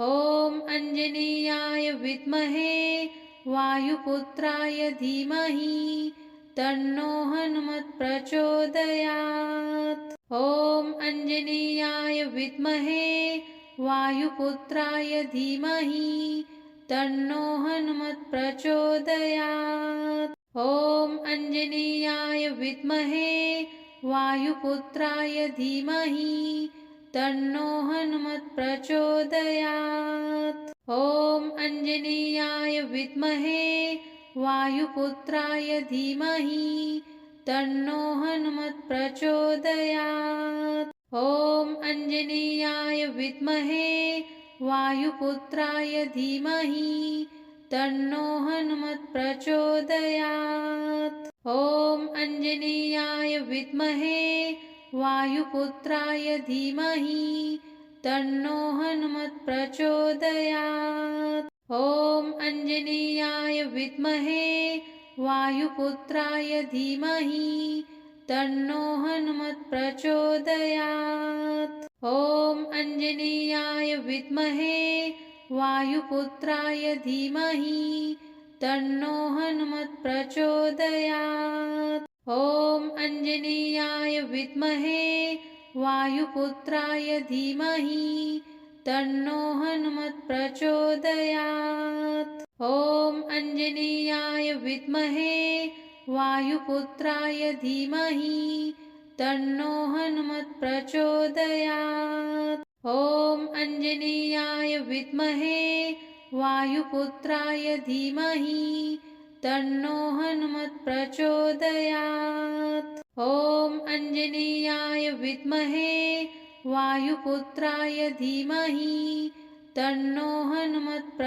ॐ अञ्जनेयाय विद्महे वायुपुत्राय धीमहि तन्नो हनुमत्प्रचोदयात् ॐ अञ्जनेयाय विद्महे वायुपुत्राय धीमहि तन्नो हनुमत्प्रचोदयात् ॐ अञ्जनेयाय विद्महे वायुपुत्राय धीमहि तन्नो हनुमत्प्रचोदयात् ॐ अञ्जनेयाय विद्महे, वायुपुत्राय धीमहि, तन्नो हनुमत्प्रचोदयात् ॐ अञ्जनेयाय विद्महे, वायुपुत्राय धीमहि, तन्नो हनुमत्प्रचोदयात् ॐ अञ्जनेयाय विद्महे वायुपुत्राय धीमहि, तन्नो हनुमत्प्रचोदयात् ॐ अञ्जनेयाय विद्महे, वायुपुत्राय धीमहि, तन्नो हनुमत्प्रचोदयात् ॐ अञ्जनेयाय विद्महे, वायुपुत्राय धीमहि, तन्नो हनुमत्प्रचोदयात् ॐ अञ्जनेयाय विद्महे वायुपुत्राय धीमहि तन्नो हनुमत्प्रचोदयात् ॐ अञ्जनेयाय विद्महे वायुपुत्राय धीमहि तन्नो हनुमत्प्रचोदयात् ॐ अञ्जनेयाय विद्महे वायुपुत्राय धीमहि तन्नो हनुमत्प्रचोदयात् ॐ अञ्जनेयाय विद्महे वायुपुत्राय धीमहि तन्नो हनुमत्प्रचोदयात्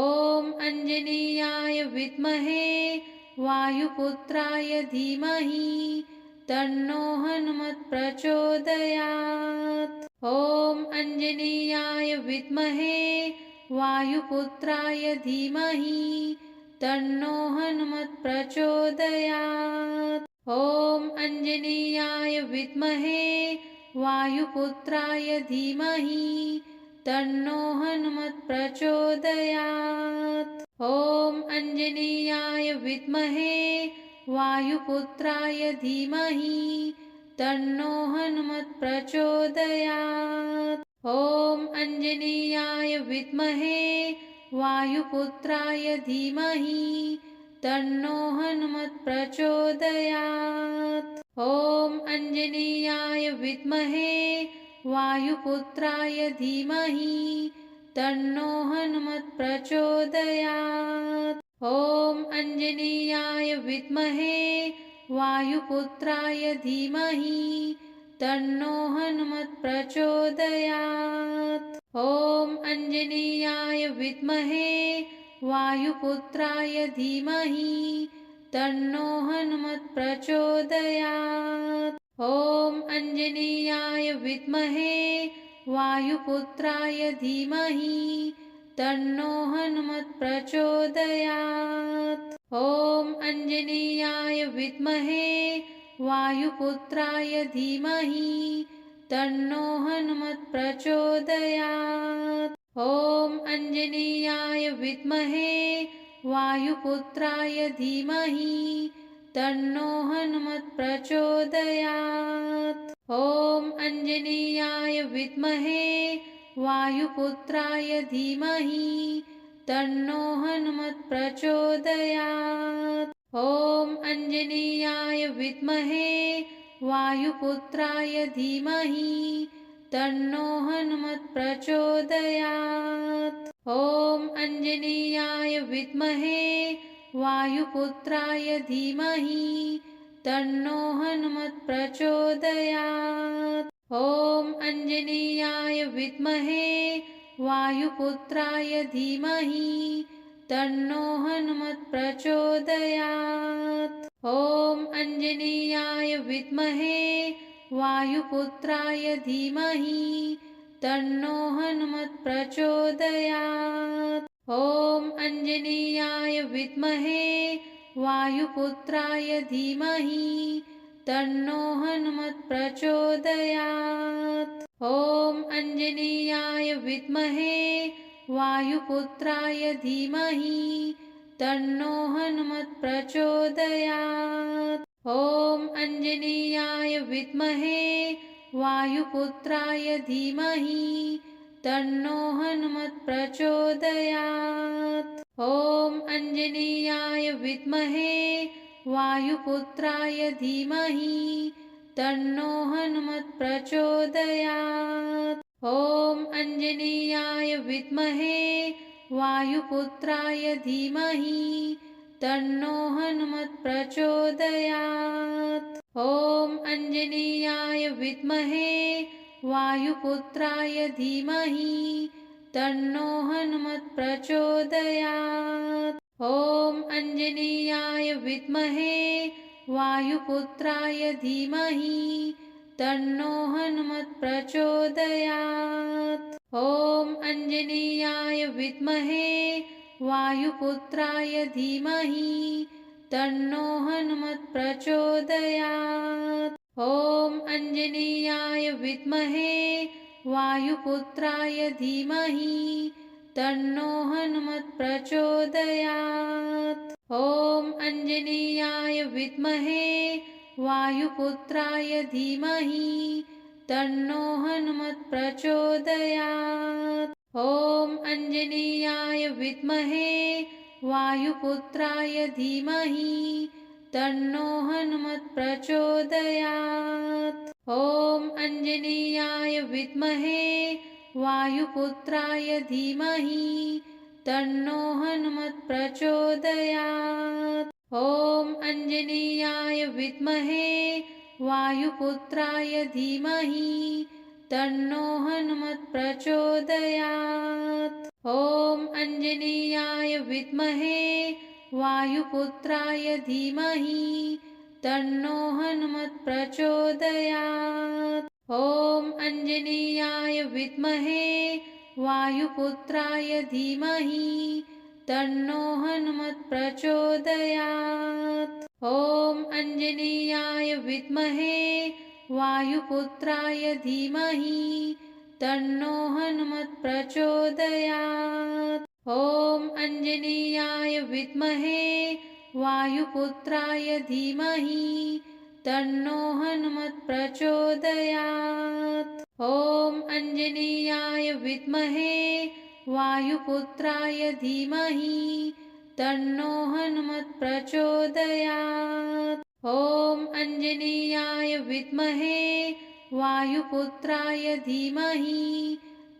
ॐ अञ्जनेयाय विद्महे वायुपुत्राय धीमहि तन्नो हनुमत्प्रचोदयात् ॐ अञ्जनेयाय विद्महे वायुपुत्राय धीमहि तन्नो हनुमत्प्रचोदयात्। ॐ अञ्जनेयाय विद्महे वायुपुत्राय धीमहि तन्नो हनुमत्प्रचोदयात्। ॐ अञ्जनेयाय विद्महे वायुपुत्राय धीमहि तन्नो हनुमत्प्रचोदयात् ॐ अञ्जनेयाय विद्महे वायुपुत्राय धीमहि तन्नो हनुमत्प्रचोदयात् ॐ अञ्जनेयाय विद्महे वायुपुत्राय धीमहि तन्नो हनुमत्प्रचोदयात् ॐ अञ्जनेयाय विद्महे वायुपुत्राय धीमहि तन्नो हनुमत्प्रचोदयात् ॐ अञ्जनेयाय विद्महे वायुपुत्राय धीमहि तन्नो हनुमत्प्रचोदयात् ॐ अञ्जनेयाय विद्महे वायुपुत्राय धीमहि तन्नो हनुमत्प्रचोदयात् ॐ अञ्जनेयाय विद्महे वायुपुत्राय धीमहि तन्नो हनुमत्प्रचोदयात् ॐ अञ्जनेयाय विद्महे वायुपुत्राय धीमहि तन्नो हनुमत्प्रचोदयात् ॐ अञ्जनेयाय विद्महे वायुपुत्राय धीमहि तन्नो हनुमत्प्रचोदयात् ॐ अञ्जनेयाय विद्महे वायुपुत्राय धीमहि तन्नो हनुमत्प्रचोदयात् ॐ अञ्जनेयाय विद्महे वायुपुत्राय धीमहि तन्नो हनुमत्प्रचोदयात् ॐ अञ्जनेयाय विद्महे वायुपुत्राय धीमहि तन्नो हनुमत्प्रचोदयात् ॐ अञ्जनेयाय विद्महे, वायुपुत्राय धीमहि, तन्नो हनुमत्प्रचोदयात् ॐ अञ्जनेयाय विद्महे, वायुपुत्राय धीमहि, तन्नो हनुमत्प्रचोदयात् ॐ अञ्जनीयाय विद्महे वायुपुत्राय धीमहि तन्नो हनुमत् प्रचोदयात्। ॐ अञ्जनीयाय विद्महे वायुपुत्राय धीमहि तन्नो हनुमत् प्रचोदयात्। ॐ अञ्जनीयाय विद्महे वायुपुत्राय धीमहि तन्नो हनुमत् प्रचोदयात् ॐ अञ्जनीयाय विद्महे वायुपुत्राय धीमहि तन्नो हनुमत् प्रचोदयात्। ॐ अञ्जनीयाय विद्महे वायुपुत्राय धीमहि तन्नो हनुमत् प्रचोदयात्। ॐ अञ्जनीयाय विद्महे वायुपुत्राय धीमहि तन्नो हनुमत् प्रचोदयात्। ॐ अञ्जनीयाय विद्महे, वायुपुत्राय धीमहि, तन्नो हनुमत् प्रचोदयात्। ॐ अञ्जनीयाय विद्महे, वायुपुत्राय धीमहि, तन्नो हनुमत् प्रचोदयात्। ॐ अञ्जनीयाय विद्महे वायुपुत्राय धीमहि तन्नो हनुमत् प्रचोदयात्। ॐ अञ्जनीयाय विद्महे वायुपुत्राय धीमहि तन्नो हनुमत् प्रचोदयात्। ॐ अञ्जनीयाय विद्महे वायुपुत्राय धीमहि तन्नो हनुमत् प्रचोदयात् ॐ अञ्जनीयाय विद्महे वायुपुत्राय धीमहि तन्नो हनुमत् प्रचोदयात्। ॐ अञ्जनीयाय विद्महे वायुपुत्राय धीमहि तन्नो हनुमत् प्रचोदयात्। ॐ अञ्जनीयाय विद्महे वायुपुत्राय धीमहि तन्नो हनुमत् प्रचोदयात्। ॐ अञ्जनीयाय विद्महे, वायुपुत्राय धीमहि, तन्नो हनुमत् प्रचोदयात्। ॐ अञ्जनीयाय विद्महे, वायुपुत्राय धीमहि, तन्नो हनुमत् प्रचोदयात्। ॐ अञ्जनीयाय विद्महे वायुपुत्राय धीमहि तन्नो हनुमत् प्रचोदयात्। ॐ अञ्जनीयाय विद्महे वायुपुत्राय धीमहि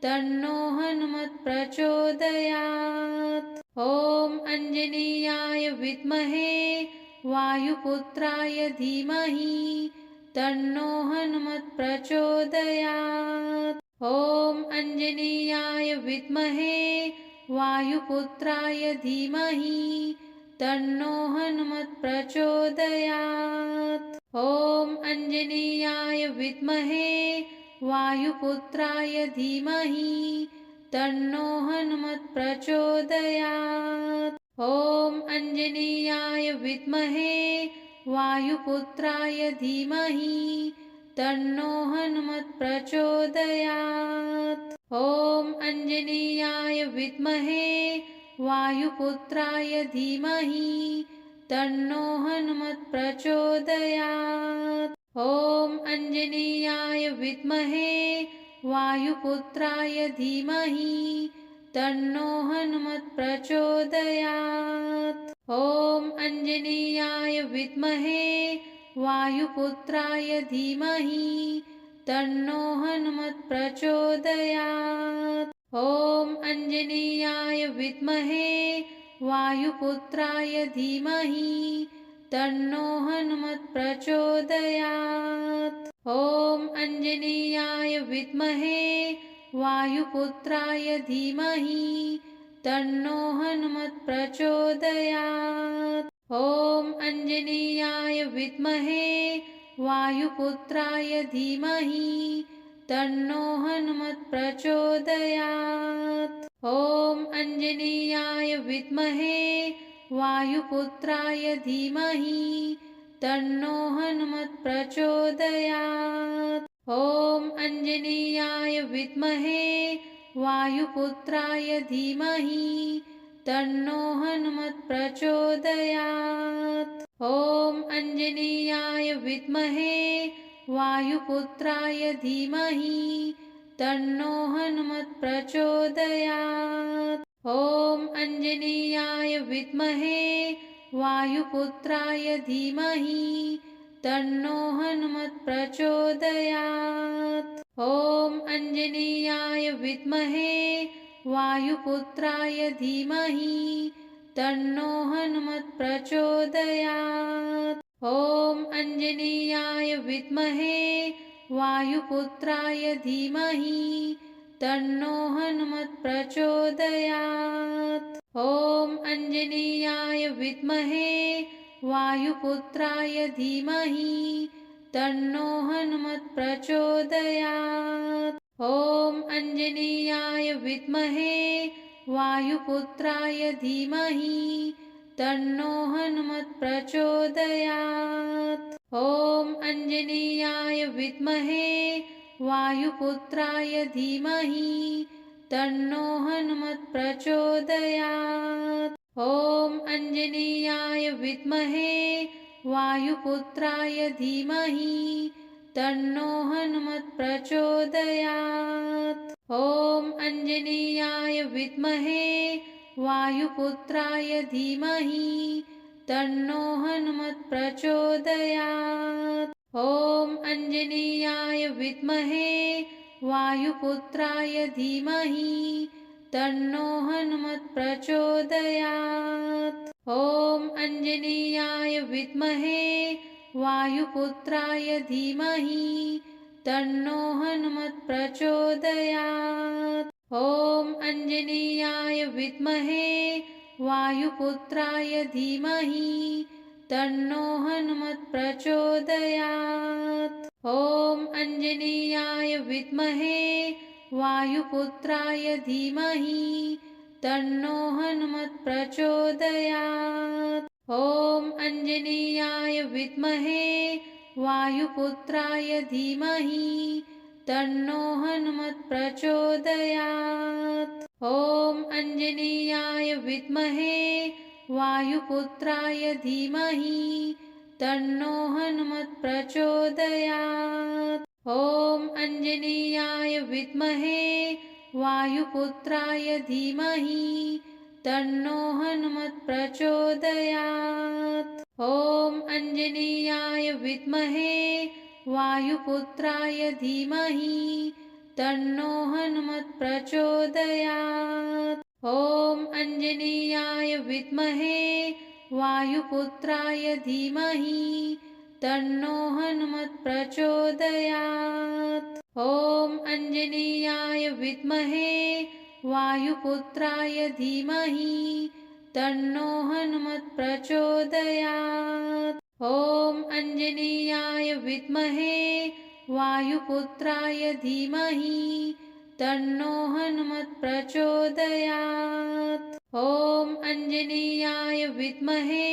तन्नो हनुमत् प्रचोदयात्। ॐ अञ्जनीयाय विद्महे वायुपुत्राय धीमहि तन्नो हनुमत् प्रचोदयात् ॐ अञ्जनीयाय विद्महे वायुपुत्राय धीमहि तन्नो हनुमत् प्रचोदयात्। ॐ अञ्जनीयाय विद्महे वायुपुत्राय धीमहि तन्नो हनुमत् प्रचोदयात्। ॐ अञ्जनीयाय विद्महे वायुपुत्राय धीमहि तन्नो हनुमत् प्रचोदयात्। ॐ अञ्जनीयाय विद्महे, वायुपुत्राय धीमहि, तन्नो हनुमत् प्रचोदयात्। ॐ अञ्जनीयाय विद्महे, वायुपुत्राय धीमहि, तन्नो हनुमत् प्रचोदयात्। ॐ अञ्जनीयाय विद्महे वायुपुत्राय धीमहि तन्नो हनुमत् प्रचोदयात्। ॐ अञ्जनीयाय विद्महे वायुपुत्राय धीमहि तन्नो हनुमत् प्रचोदयात्। ॐ अञ्जनीयाय विद्महे वायुपुत्राय धीमहि तन्नो हनुमत् प्रचोदयात् ॐ अञ्जनीयाय विद्महे वायुपुत्राय धीमहि तन्नो हनुमत् प्रचोदयात्। ॐ अञ्जनीयाय विद्महे वायुपुत्राय धीमहि तन्नो हनुमत् प्रचोदयात्। ॐ अञ्जनीयाय विद्महे वायुपुत्राय धीमहि तन्नो हनुमत् प्रचोदयात्। ॐ अञ्जनीयाय विद्महे, वायुपुत्राय धीमहि, तन्नो हनुमत् प्रचोदयात्। ॐ अञ्जनीयाय विद्महे, वायुपुत्राय धीमहि, तन्नो हनुमत् प्रचोदयात्। ॐ अञ्जनीयाय विद्महे वायुपुत्राय धीमहि तन्नो हनुमत् प्रचोदयात्। ॐ अञ्जनीयाय विद्महे वायुपुत्राय धीमहि तन्नो हनुमत् प्रचोदयात्। ॐ अञ्जनीयाय विद्महे वायुपुत्राय धीमहि तन्नो हनुमत् प्रचोदयात्। ॐ अञ्जनीयाय विद्महे वायुपुत्राय धीमहि तन्नो हनुमत् प्रचोदयात्। ॐ अञ्जनीयाय विद्महे वायुपुत्राय धीमहि तन्नो हनुमत् प्रचोदयात्। ॐ अञ्जनीयाय विद्महे वायुपुत्राय धीमहि तन्नो हनुमत् प्रचोदयात् ॐ अञ्जनीयाय विद्महे वायुपुत्राय धीमहि तन्नो हनुमत् प्रचोदयात्। ॐ अञ्जनीयाय विद्महे वायुपुत्राय धीमहि तन्नो हनुमत् प्रचोदयात्। ॐ अञ्जनीयाय विद्महे वायुपुत्राय धीमहि तन्नो हनुमत् प्रचोदयात्। ॐ अञ्जनीयाय विद्महे, वायुपुत्राय धीमहि, तन्नो हनुमत् प्रचोदयात्। ॐ अञ्जनीयाय विद्महे, वायुपुत्राय धीमहि, तन्नो हनुमत् प्रचोदयात्। ॐ अञ्जनीयाय विद्महे वायुपुत्राय धीमहि तन्नो हनुमत् प्रचोदयात्। ॐ अञ्जनीयाय विद्महे वायुपुत्राय धीमहि तन्नो हनुमत् प्रचोदयात्। ॐ अञ्जनीयाय विद्महे वायुपुत्राय धीमहि तन्नो हनुमत् अञ्जनीयाय विद्महे वायुपुत्राय धीमहि तन्नो हनुमत् प्रचोदयात्। ॐ अञ्जनीयाय विद्महे वायुपुत्राय धीमहि तन्नो हनुमत् प्रचोदयात्। ॐ अञ्जनीयाय विद्महे वायुपुत्राय धीमहि तन्नो हनुमत् प्रचोदयात् ॐ अञ्जनीयाय विद्महे वायुपुत्राय धीमहि तन्नो हनुमत् प्रचोदयात्। ॐ अञ्जनीयाय विद्महे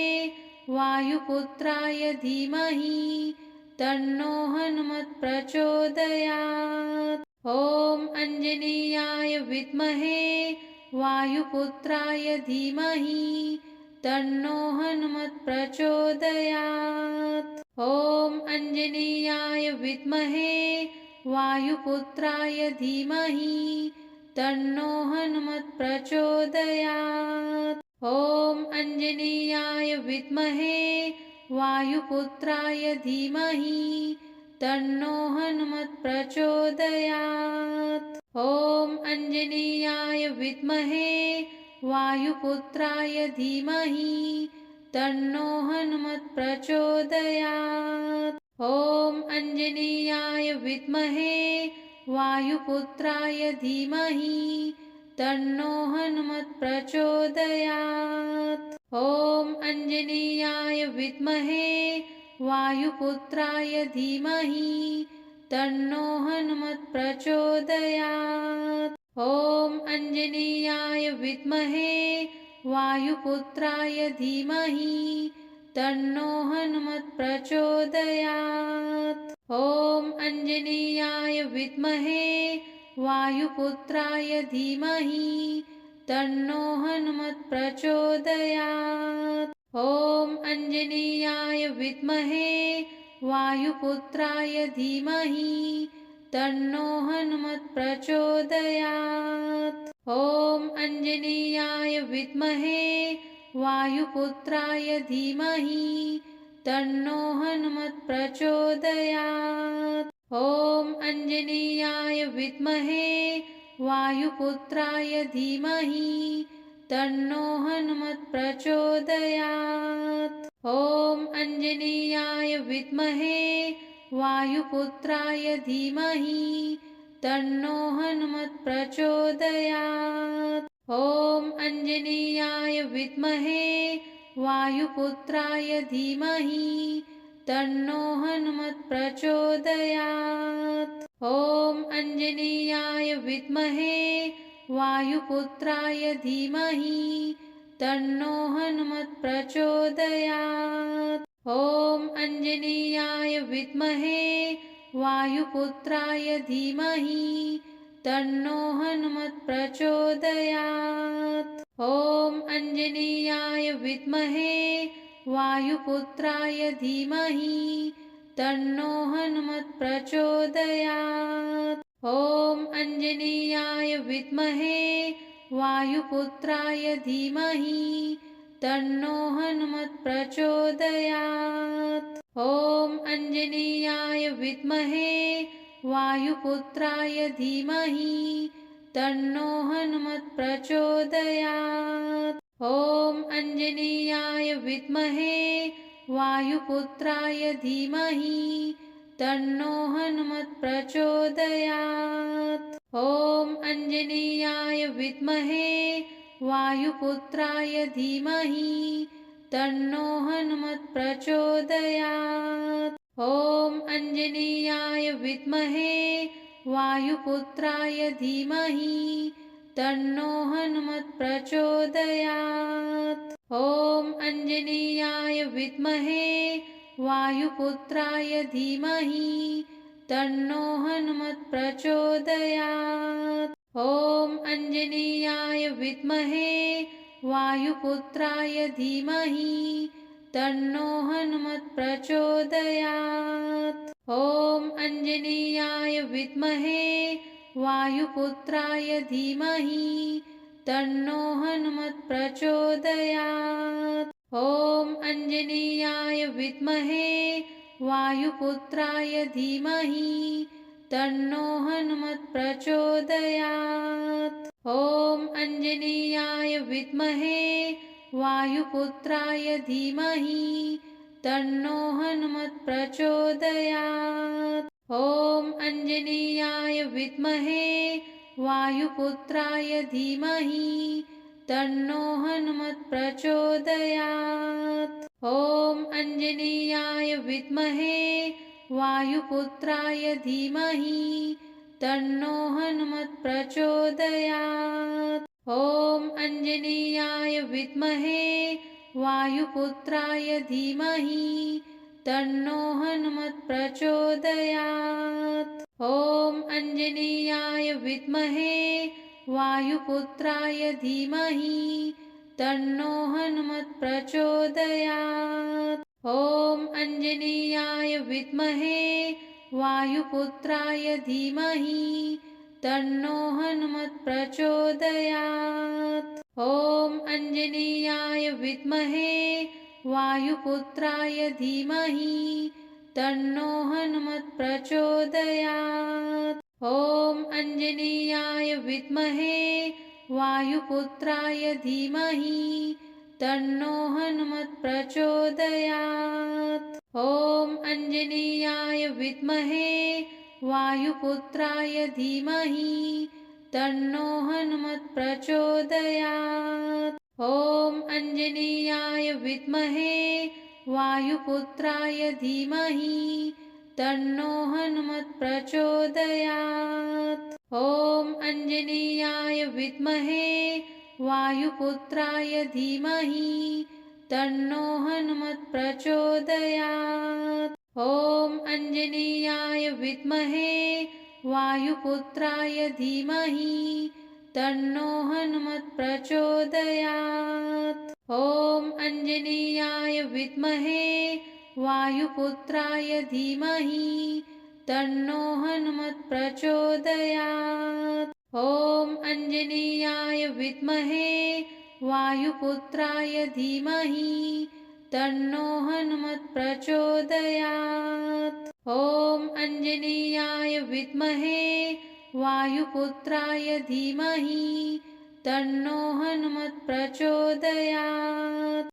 वायुपुत्राय धीमहि तन्नो हनुमत् प्रचोदयात्। ॐ अञ्जनीयाय विद्महे वायुपुत्राय धीमहि तन्नो हनुमत् प्रचोदयात्। ॐ अञ्जनीयाय विद्महे, वायुपुत्राय धीमहि, तन्नो हनुमत् प्रचोदयात्। ॐ अञ्जनीयाय विद्महे, वायुपुत्राय धीमहि, तन्नो हनुमत् प्रचोदयात्। ॐ अञ्जनीयाय विद्महे वायुपुत्राय धीमहि तन्नो हनुमत् प्रचोदयात्। ॐ अञ्जनीयाय विद्महे वायुपुत्राय धीमहि तन्नो हनुमत् प्रचोदयात्। ॐ अञ्जनीयाय विद्महे वायुपुत्राय धीमहि तन्नो हनुमत् प्रचोदयात् ॐ अञ्जनीयाय विद्महे वायुपुत्राय धीमहि तन्नो हनुमत् प्रचोदयात्। ॐ अञ्जनीयाय विद्महे वायुपुत्राय धीमहि तन्नो हनुमत् प्रचोदयात्। ॐ अञ्जनीयाय विद्महे वायुपुत्राय धीमहि तन्नो हनुमत् प्रचोदयात्। ॐ अञ्जनीयाय विद्महे, वायुपुत्राय धीमहि, तन्नो हनुमत् प्रचोदयात्। ॐ अञ्जनीयाय विद्महे, वायुपुत्राय धीमहि, तन्नो हनुमत् प्रचोदयात्। ॐ अञ्जनीयाय विद्महे वायुपुत्राय धीमहि तन्नो हनुमत् प्रचोदयात्। ॐ अञ्जनीयाय विद्महे वायुपुत्राय धीमहि तन्नो हनुमत् प्रचोदयात्। ॐ अञ्जनीयाय विद्महे वायुपुत्राय धीमहि तन्नो हनुमत् प्रचोदयात्। ॐ अञ्जनीयाय विद्महे वायुपुत्राय धीमहि तन्नो हनुमत् प्रचोदयात्। ॐ अञ्जनीयाय विद्महे वायुपुत्राय धीमहि तन्नो हनुमत् प्रचोदयात्। ॐ अञ्जनीयाय विद्महे वायुपुत्राय धीमहि तन्नो हनुमत् प्रचोदयात्। ॐ अञ्जनीयाय विद्महे, वायुपुत्राय धीमहि, तन्नो हनुमत् प्रचोदयात्। ॐ अञ्जनीयाय विद्महे, वायुपुत्राय धीमहि, तन्नो हनुमत् प्रचोदयात्। ॐ अञ्जनीयाय विद्महे वायुपुत्राय धीमहि तन्नो हनुमत् प्रचोदयात्। ॐ अञ्जनीयाय विद्महे वायुपुत्राय धीमहि तन्नो हनुमत् प्रचोदयात्। ॐ अञ्जनीयाय विद्महे वायुपुत्राय धीमहि तन्नो हनुमत् प्रचोदयात् ॐ अञ्जनीयाय विद्महे वायुपुत्राय धीमहि तन्नो हनुमत् प्रचोदयात्। ॐ अञ्जनीयाय विद्महे वायुपुत्राय धीमहि तन्नो हनुमत् प्रचोदयात्। ॐ अञ्जनीयाय विद्महे वायुपुत्राय धीमहि तन्नो हनुमत् प्रचोदयात्। ॐ अञ्जनीयाय विद्महे, वायुपुत्राय धीमहि, तन्नो हनुमत् प्रचोदयात्। ॐ अञ्जनीयाय विद्महे, वायुपुत्राय धीमहि, तन्नो हनुमत् प्रचोदयात्। ॐ अञ्जनीयाय विद्महे वायुपुत्राय धीमहि तन्नो हनुमत् प्रचोदयात्। ॐ अञ्जनीयाय विद्महे वायुपुत्राय धीमहि तन्नो हनुमत् प्रचोदयात्। ॐ अञ्जनीयाय विद्महे वायुपुत्राय धीमहि तन्नो हनुमत् प्रचोदयात् ॐ अञ्जनीयाय विद्महे वायुपुत्राय धीमहि तन्नो हनुमत् प्रचोदयात्। ॐ अञ्जनीयाय विद्महे वायुपुत्राय धीमहि तन्नो हनुमत् प्रचोदयात्। ॐ अञ्जनीयाय विद्महे वायुपुत्राय धीमहि तन्नो हनुमत् प्रचोदयात्। ॐ अञ्जनीयाय विद्महे, वायुपुत्राय धीमहि, तन्नो हनुमत् प्रचोदयात्। ॐ अञ्जनीयाय विद्महे, वायुपुत्राय धीमहि, तन्नो हनुमत् प्रचोदयात्। ॐ अञ्जनीयाय विद्महे वायुपुत्राय धीमहि तन्नो हनुमत् प्रचोदयात्। ॐ अञ्जनेयाय विद्महे वायुपुत्राय धीमहि तन्नो हनुमत् प्रचोदयात्। ॐ अञ्जनेयाय विद्महे वायुपुत्राय धीमहि तन्नो हनुमत् प्रचोदयात् ॐ अञ्जनेयाय विद्महे वायुपुत्राय धीमहि तन्नो हनुमत् प्रचोदयात्। ॐ अञ्जनेयाय विद्महे वायुपुत्राय धीमहि तन्नो हनुमत् प्रचोदयात्